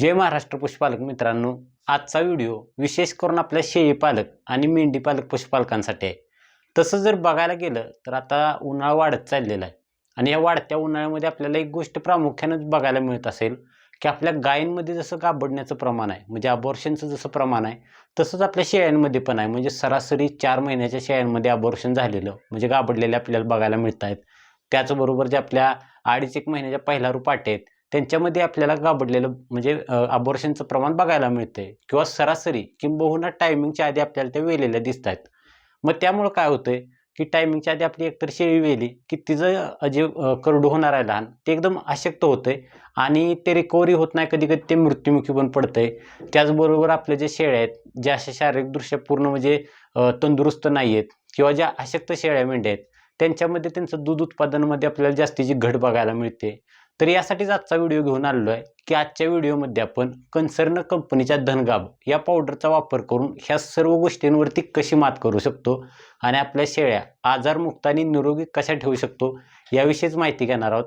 जय महाराष्ट्र पशुपालक मित्रांनो. आजचा व्हिडिओ विशेष करून आपल्या शेळीपालक आणि मेंढी पालक पशुपालकांसाठी आहे. तसं जर बघायला गेलं तर आता उन्हाळा वाढत चाललेला आहे. आणि या वाढत्या उन्हाळ्यामध्ये आपल्याला एक गोष्ट प्रामुख्यानं बघायला मिळत असेल की आपल्या गायींमध्ये जसं गाबडण्याचं प्रमाण आहे म्हणजे अबॉर्शनचं जसं प्रमाण आहे तसंच आपल्या शेळ्यांमध्ये पण आहे. म्हणजे सरासरी चार महिन्याच्या शेळ्यांमध्ये अबॉर्शन झालेलं म्हणजे गाबडलेले आपल्याला बघायला मिळत आहेत त्याचबरोबर जे आपल्या अडीच एक महिन्याच्या पहिला रुपाटे आहेत त्यांच्यामध्ये आपल्याला गाबडलेलं म्हणजे अबॉर्शनचं प्रमाण बघायला मिळतंय. किंवा सरासरी किंबहुना टायमिंगच्या आधी आपल्याला त्या वेलेल्या दिसत आहेत मग त्यामुळं काय होतंय की टायमिंगच्या आधी आपली एकतर शेळी वेली की तिचं जे करडू होणार आहे लहान ते एकदम अशक्त होतंय. आणि ते रिकव्हरी होत नाही कधी कधी ते मृत्युमुखी पण पडतंय. त्याचबरोबर आपले जे शेळ्या आहेत ज्या अशा शारीरिकदृष्ट्या पूर्ण म्हणजे तंदुरुस्त नाही आहेत किंवा ज्या अशक्त शेळ्या मेंढ्या आहेत त्यांच्यामध्ये त्यांचं दूध उत्पादनामध्ये आपल्याला जास्तीची घट बघायला मिळते. तर यासाठीच आजचा व्हिडिओ घेऊन आलेलो आहे की आजच्या व्हिडिओमध्ये आपण कन्सर्न कंपनीच्या धनगाब या पावडरचा वापर करून ह्या सर्व गोष्टींवरती कशी मात करू शकतो? आणि आपल्या शेळ्या आजारमुक्त आणि निरोगी कशा ठेवू शकतो? याविषयीच माहिती घेणार आहोत.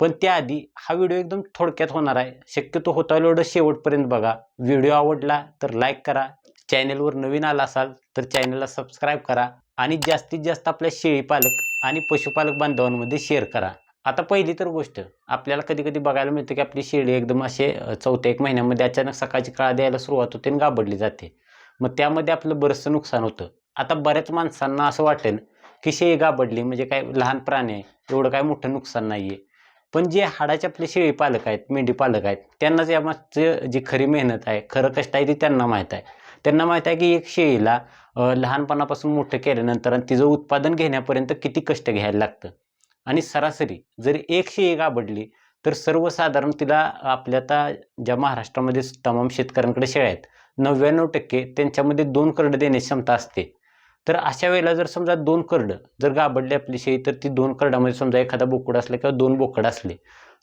पण त्याआधी हा व्हिडिओ एकदम थोडक्यात होणार आहे. शक्यतो होता एवढं शेवटपर्यंत बघा. व्हिडिओ आवडला तर लाईक करा. चॅनेलवर नवीन आला असाल तर चॅनलला सबस्क्राईब करा. आणि जास्तीत जास्त आपल्या शेळी पालक आणि पशुपालक बांधवांमध्ये शेअर करा. आता पहिली तर गोष्ट आपल्याला कधी कधी बघायला मिळते की आपली शेळी एकदम असे चौथ्या एक महिन्यामध्ये अचानक सकाळची काळा द्यायला सुरुवात होते आणि गाबडली जाते. मग त्यामध्ये आपलं बरंचसं नुकसान होतं. आता बऱ्याच माणसांना असं वाटेल की शेळी गाबडली म्हणजे काय लहान प्राणी आहे एवढं काय मोठं नुकसान नाही आहे पण जे हाडाचे आपले शेळी पालक आहेत मेंढी पालक आहेत त्यांनाच यामागचं जी खरी मेहनत आहे खरं कष्ट आहे ती त्यांना माहीत आहे. त्यांना माहीत आहे की एक शेळीला लहानपणापासून मोठं केल्यानंतर आणि तिचं उत्पादन घेण्यापर्यंत किती कष्ट घ्यायला लागतं. आणि सरासरी जर एक शेळी गाबडली तर सर्वसाधारण तिला आपल्या आता ज्या महाराष्ट्रामध्ये तमाम शेतकऱ्यांकडे शेळ्या आहेत नव्याण्णव टक्के त्यांच्यामध्ये दोन करडं देण्याची क्षमता असते. तर अशा वेळेला जर समजा दोन करडं जर गाबडली आपली शेळी तर ती दोन करडामध्ये समजा एखादा बोकड असला किंवा दोन बोकड असले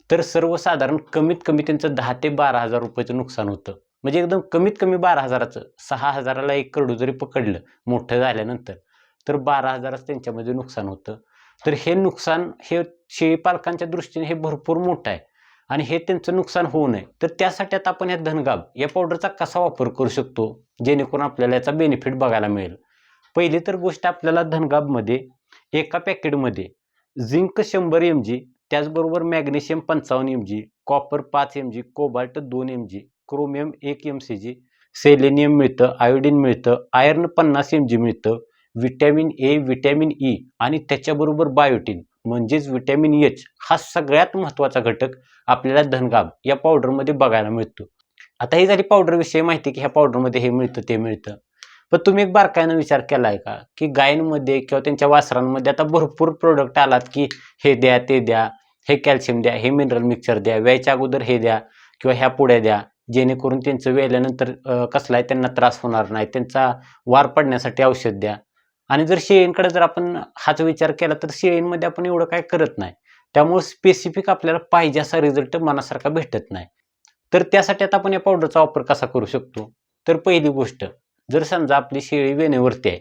तर सर्वसाधारण कमीत कमी त्यांचं दहा ते बारा हजार रुपयाचं नुकसान होतं. म्हणजे एकदम कमीत कमी बारा हजाराचं सहा हजाराला एक करडू जरी पकडलं मोठं झाल्यानंतर तर बारा हजाराचं त्यांच्यामध्ये नुकसान होतं. तर हे नुकसान हे शेळी पालकांच्या दृष्टीने हे भरपूर मोठं आहे आणि हे त्यांचं नुकसान होऊ नये. तर त्यासाठी आता आपण या धनगाब या पावडरचा कसा वापर करू शकतो जेणेकरून आपल्याला याचा बेनिफिट बघायला मिळेल? पहिली तर गोष्ट आपल्याला धनगाबमध्ये एका पॅकेटमध्ये झिंक शंभर एम जी त्याचबरोबर मॅग्नेशियम पंचावन्न एम जी कॉपर पाच एम जी कोबाल्ट दोन एम जी क्रोमियम एक एम सी जी सेलेनियम मिळतं आयोडीन मिळतं आयर्न पन्नास एम जी मिळतं व्हिटॅमिन ए व्हिटॅमिन ई आणि त्याच्याबरोबर बायोटीन म्हणजेच विटॅमिन एच हा सगळ्यात महत्त्वाचा घटक आपल्याला धनगाब या पावडरमध्ये बघायला मिळतो. आता ही झाली पावडरविषयी माहिती की ह्या पावडरमध्ये हे मिळतं ते मिळतं. पण तुम्ही एक बारकाईनं विचार केला आहे का? की गायींमध्ये किंवा त्यांच्या वासरांमध्ये आता भरपूर प्रोडक्ट आलात की हे द्या ते द्या हे कॅल्शियम द्या हे मिनरल मिक्सर द्या व्यायच्या अगोदर हे द्या किंवा ह्या पुड्या द्या जेणेकरून त्यांचं वेल्यानंतर कसलाही त्यांना त्रास होणार नाही त्यांचा वार पडण्यासाठी औषध द्या. आणि जर शेळींकडे जर आपण हाच विचार केला तर शेळींमध्ये आपण एवढं काय करत नाही. त्यामुळे स्पेसिफिक आपल्याला पाहिजे असा रिझल्ट मनासारखा भेटत नाही. तर त्यासाठी आता आपण या पावडरचा वापर कसा करू शकतो? तर पहिली गोष्ट जर समजा आपली शेळी वेणेवरती आहे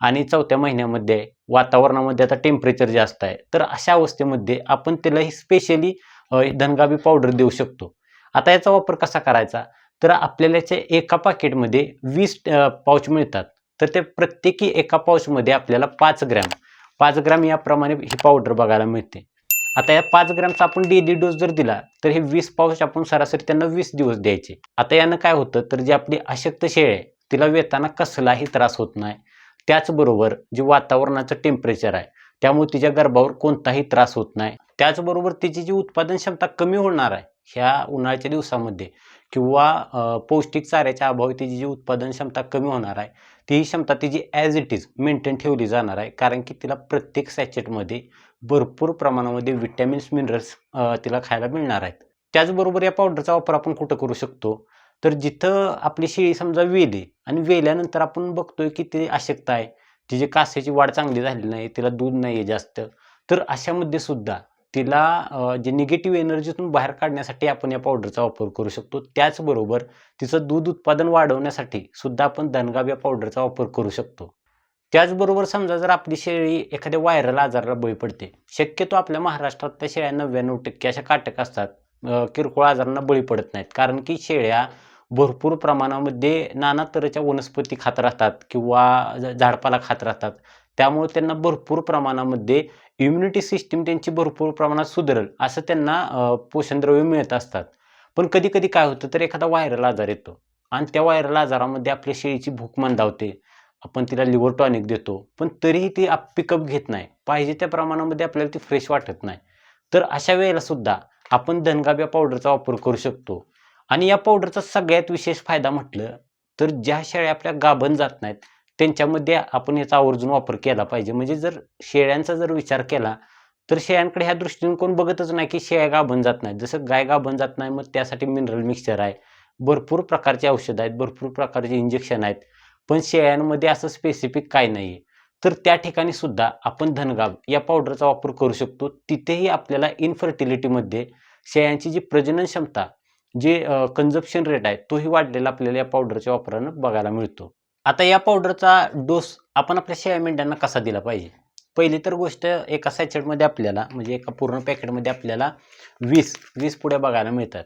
आणि चौथ्या महिन्यामध्ये वातावरणामध्ये आता टेम्परेचर जास्त आहे तर अशा अवस्थेमध्ये आपण त्याला ही स्पेशली धनगाबी पावडर देऊ शकतो. आता याचा वापर कसा करायचा? तर आपल्याला याच्या एका पाकिटमध्ये वीस पाऊच मिळतात. तर ते प्रत्येकी एका पाऊचमध्ये आपल्याला पाच ग्रॅम पाच ग्रॅम याप्रमाणे ही पावडर बघायला मिळते. आता या पाच ग्रॅमचा आपण डेली डोस जर दिला तर हे वीस पाऊच आपण सरासरी त्यांना वीस दिवस द्यायचे. आता यानं काय होतं तर जी आपली अशक्त शेळ आहे तिला वेताना कसलाही त्रास होत नाही. त्याचबरोबर जे वातावरणाचं टेम्परेचर आहे त्यामुळे तिच्या गर्भावर कोणताही त्रास होत नाही. त्याचबरोबर तिची जी उत्पादन क्षमता कमी होणार आहे ह्या उन्हाळ्याच्या दिवसामध्ये किंवा पौष्टिक चाऱ्याच्या अभावी तिची जी उत्पादन क्षमता कमी होणार आहे ती क्षमता तिची ॲज इट इज मेंटेन ठेवली जाणार आहे. कारण की तिला प्रत्येक सॅचेटमध्ये भरपूर प्रमाणामध्ये विटॅमिन्स मिनरल्स तिला खायला मिळणार आहेत. त्याचबरोबर या पावडरचा वापर आपण कुठं करू शकतो? तर जिथं आपली शेळी समजा वेली आणि वेल्यानंतर आपण बघतोय की ती अशक्त आहे तिची कासेची वाढ चांगली झालेली नाही तिला दूध नाही आहे जास्त तर अशामध्ये सुद्धा तिला जे निगेटिव्ह एनर्जीतून बाहेर काढण्यासाठी आपण या पावडरचा वापर करू शकतो. त्याचबरोबर तिचं दूध उत्पादन वाढवण्यासाठी सुद्धा आपण धनगाव या पावडरचा वापर करू शकतो. त्याचबरोबर समजा जर आपली शेळी एखाद्या व्हायरल आजाराला बळी पडते शक्यतो आपल्या महाराष्ट्रात त्या शेळ्या नव्याण्णव टक्के अशा काटक असतात किरकोळ आजारांना बळी पडत नाहीत. कारण की शेळ्या भरपूर प्रमाणामध्ये नाना तऱ्हेच्या वनस्पती खात राहतात किंवा झाडपाला खात राहतात. त्यामुळे त्यांना भरपूर प्रमाणामध्ये इम्युनिटी सिस्टीम त्यांची भरपूर प्रमाणात सुधारेल असं त्यांना पोषणद्रव्य मिळत असतात. पण कधी कधी काय होतं तर एखादा व्हायरल आजार येतो आणि त्या व्हायरल आजारामध्ये आपल्या शेळीची भूक मंदावते. आपण तिला लिव्हर टॉनिक देतो पण तरीही ती पिकअप घेत नाही. पाहिजे त्या प्रमाणामध्ये आपल्याला ती फ्रेश वाटत नाही. तर अशा वेळेला सुद्धा आपण धनगाब्या पावडरचा वापर करू शकतो. आणि या पावडरचा सगळ्यात विशेष फायदा म्हटलं तर ज्या शेळ्या आपल्या गाभण जात नाहीत त्यांच्यामध्ये आपण याचा आवर्जून वापर केला पाहिजे. म्हणजे जर शेळ्यांचा जर विचार केला तर शेळ्यांकडे ह्या दृष्टीने कोण बघतच नाही की शेळ्या गाभण जात नाहीत. जसं गाय गाभण जात नाही मग त्यासाठी मिनरल मिक्सचर आहे. भरपूर प्रकारचे औषधं आहेत भरपूर प्रकारचे इंजेक्शन आहेत. पण शेळ्यांमध्ये असं स्पेसिफिक काय नाही आहे तर त्या ठिकाणी सुद्धा आपण धनगाब या पावडरचा वापर करू शकतो. तिथेही आपल्याला इनफर्टिलिटीमध्ये शेळ्यांची जी प्रजनन क्षमता जे कन्झप्शन रेट आहे तोही वाढलेला आपल्याला या पावडरच्या वापरानं बघायला मिळतो. आता या पावडरचा डोस आपण आपल्या शेळ्या मेंढ्यांना कसा दिला पाहिजे? पहिली तर गोष्ट एका सॅचेटमध्ये आपल्याला म्हणजे एका पूर्ण पॅकेटमध्ये आपल्याला वीस वीस पुड्या बघायला मिळतात.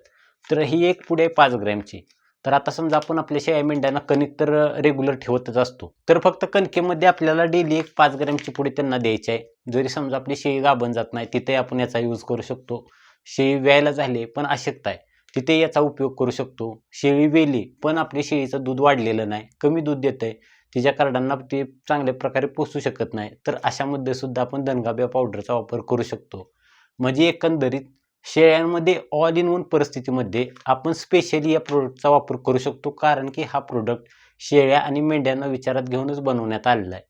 तर ही एक पुढे आहे पाच ग्रॅमची. तर आता समजा आपण आपल्या शेळ्या मेंढ्यांना कणिक तर रेग्युलर ठेवतच असतो. तर फक्त कणकेमध्ये आपल्याला डेली एक पाच ग्रॅमची पुढे त्यांना द्यायची आहे. जरी समजा आपली शेळी गाभण जात नाही तिथे आपण याचा यूज करू शकतो. शेळी व्यायला झाली पण अशक्त आहे. तिथे याचा उपयोग करू शकतो. शेळी वेली पण आपली शेळीचं दूध वाढलेलं नाही कमी दूध देत आहे तिच्या कार्डांना ते चांगल्या प्रकारे पोसू शकत नाही. तर अशामध्ये सुद्धा आपण दनगाब्या पावडरचा वापर करू शकतो. म्हणजे एकंदरीत शेळ्यांमध्ये ऑल इन वन परिस्थितीमध्ये आपण स्पेशली या प्रोडक्टचा वापर करू शकतो. कारण की हा प्रोडक्ट शेळ्या आणि मेंढ्यांना विचारात घेऊनच बनवण्यात आलेला आहे.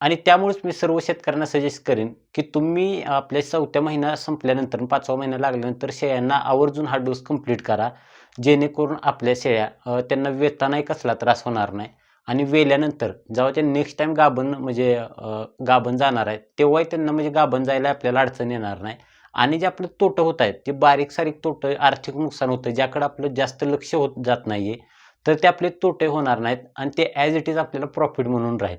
आणि त्यामुळेच मी सर्व शेतकऱ्यांना सजेस्ट करेन की तुम्ही आपल्या चौथ्या महिना संपल्यानंतर पाचवा महिना लागल्यानंतर शेळ्यांना आवर्जून हा डोस कंप्लीट करा. जेणेकरून आपल्या शेळ्या त्यांना वेतानाही कसला त्रास होणार नाही. आणि वेल्यानंतर जेव्हा ते नेक्स्ट टाईम गाभण म्हणजे गाभण जाणार आहेत तेव्हाही त्यांना म्हणजे गाभण जायला आपल्याला अडचण येणार नाही. आणि जे आपलं तोटं होत आहेत ते बारीक सारीक तोटं आर्थिक नुकसान होतं ज्याकडे आपलं जास्त लक्ष होत जात नाही आहे तर ते आपले तोटे होणार नाहीत आणि ते ॲज इट इज आपल्याला प्रॉफिट म्हणून राहील.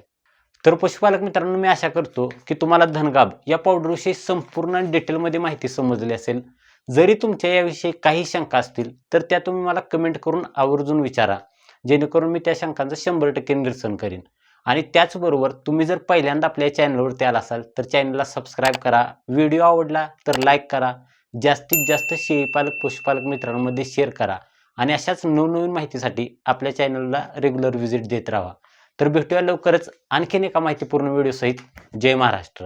तर पशुपालक मित्रांनो मी आशा करतो की तुम्हाला धनगाब या पावडरविषयी संपूर्ण डिटेलमध्ये माहिती समजली असेल. जरी तुमच्या याविषयी काही शंका असतील तर त्या तुम्ही मला कमेंट करून आवर्जून विचारा. जेणेकरून मी त्या शंकांचं शंभर टक्के निरसन करीन. आणि त्याचबरोबर तुम्ही जर पहिल्यांदा आपल्या चॅनलवरती आला असाल तर चॅनलला सबस्क्राईब करा. व्हिडिओ आवडला तर लाईक करा. जास्तीत जास्त शेळीपालक पशुपालक मित्रांमध्ये शेअर करा. आणि अशाच नवनवीन माहितीसाठी आपल्या चॅनलला रेग्युलर व्हिजिट देत राहा. तर भेटूया लवकरच. आणखीन एका माहितीपूर्ण व्हिडिओसहित जय महाराष्ट्र.